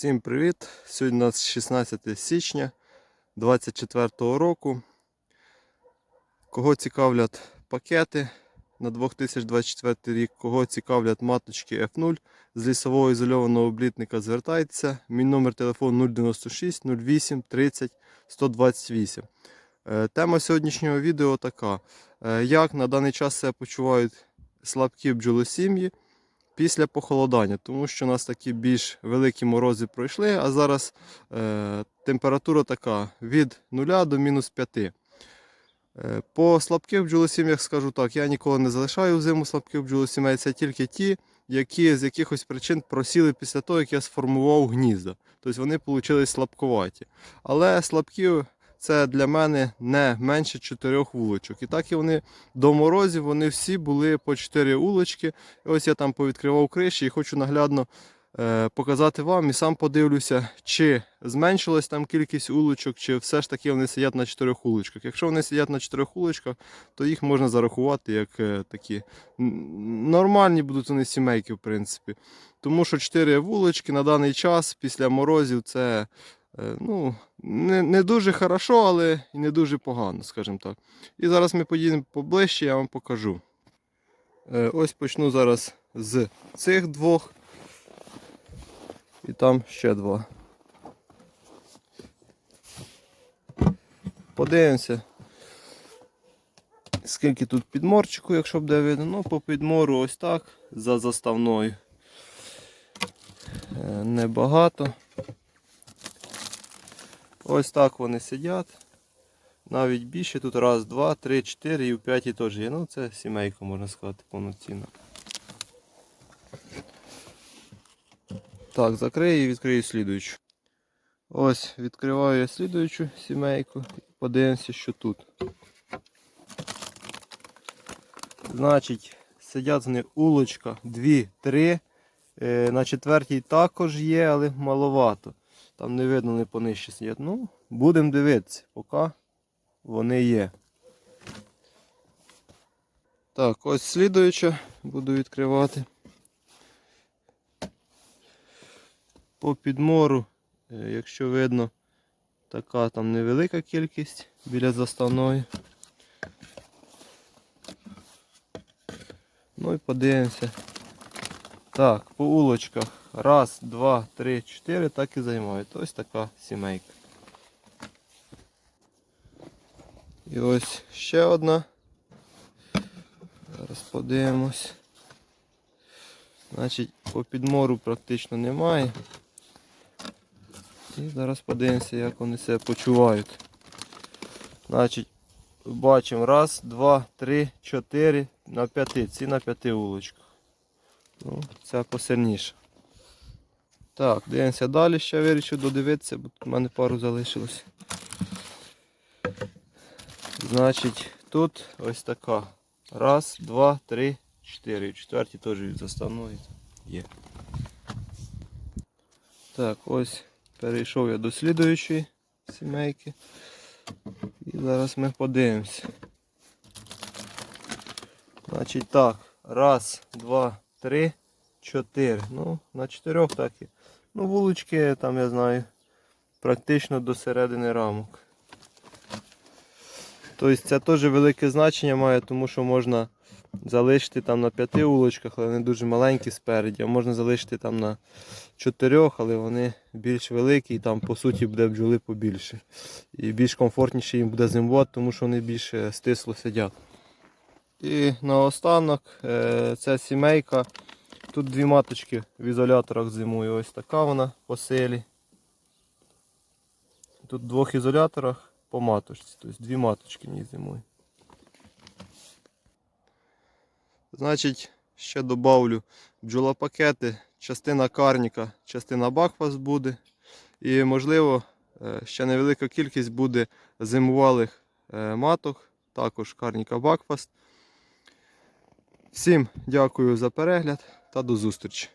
Всім привіт! Сьогодні у нас 16 січня 2024 року. Кого цікавлять пакети на 2024 рік, кого цікавлять маточки F0 з лісового ізольованого облітника, звертайтеся. Мій номер телефону 096 08 30 128. Е, Тема сьогоднішнього відео така: Е, як на даний час себе почувають слабкі бджолосім'ї після похолодання, тому що у нас такі більш великі морози пройшли, а зараз е, температура така від 0 до мінус 5. Е, по слабких бджолосім'ях скажу так, я ніколи не залишаю взиму слабких бджолосімей, це тільки ті, які з якихось причин просіли після того, як я сформував гнізда. Тобто вони вийшли слабковаті. Але слабкі це для мене не менше 4 вулочок. І так і вони до морозів вони всі були по 4 улочки. І ось я там повідкривав криші і хочу наглядно показати вам і сам подивлюся, чи зменшилась там кількість улочок, чи все ж таки вони сидять на 4 улочках. Якщо вони сидять на 4 улочках, то їх можна зарахувати як е, такі нормальні будуть вони сімейки, в принципі. Тому що 4 вулочки на даний час після морозів це. Е, Ну, не, не дуже хорошо, але і не дуже погано, скажімо так. І зараз ми поїдемо поближче, я вам покажу. Е, Ось почну зараз з цих двох. І там ще два. Подивимося. Скільки тут підморчику, якщо буде видно. Ну, по підмору ось так, за заставною. Е, Небагато. Ось так вони сидять. Навіть більше тут раз, два, три, чотири і в п'ятій теж є. Ну це сімейка, можна сказати, повноцінна. Так, закрию і відкрию слідуючу. Ось, відкриваю я слідуючу сімейку подивимося, що тут. Значить, сидять з них улочка 2-3. Е, На четвертій також є, але маловато. Там не видно, не понижче сидять. Ну, будемо дивитися, поки вони є. Так, ось слідуюча буду відкривати. По підмору, е, якщо видно, така там невелика кількість біля заставної. Ну і подивимося. Так, по улочках. Раз, два, три, чотири, так і займають. Ось така сімейка. І ось ще одна. Зараз подивимось. Значить, по підмору практично немає. І зараз подивимося, як вони себе почувають. Значить, бачимо раз, два, три, чотири, на п'яти. Ці на п'яти вулочках. Ну, ця посильніша. Так, дивимося далі, ще вирішив додивитися, бо тут в мене пару залишилось. Значить, тут ось така. Раз, два, три, чотири. І четвертій теж від є. Так, ось перейшов я до слідуючої сімейки. І зараз ми подивимося. Значить так, раз, два, три, чотири. Ну, на чотирьох так і. Ну, вулички там, я знаю, практично до середини рамок. Тобто це теж велике значення має, тому що можна залишити там на п'яти вуличках, але вони дуже маленькі спереді, а можна залишити там на чотирьох, але вони більш великі і там по суті буде бджоли побільше. І більш комфортніше їм буде зимувати, тому що вони більш е, стисло сидять. І наостанок е, ця сімейка. Тут дві маточки в ізоляторах зимує. Ось така вона по селі. Тут в двох ізоляторах по маточці. Тобто дві маточки в ній зимує. Значить, ще добавлю бджолопакети, частина карніка, частина бакфас буде. І можливо е, ще невелика кількість буде зимувалих е, маток, також карніка бакфаст. Всім дякую за перегляд та до зустрічі.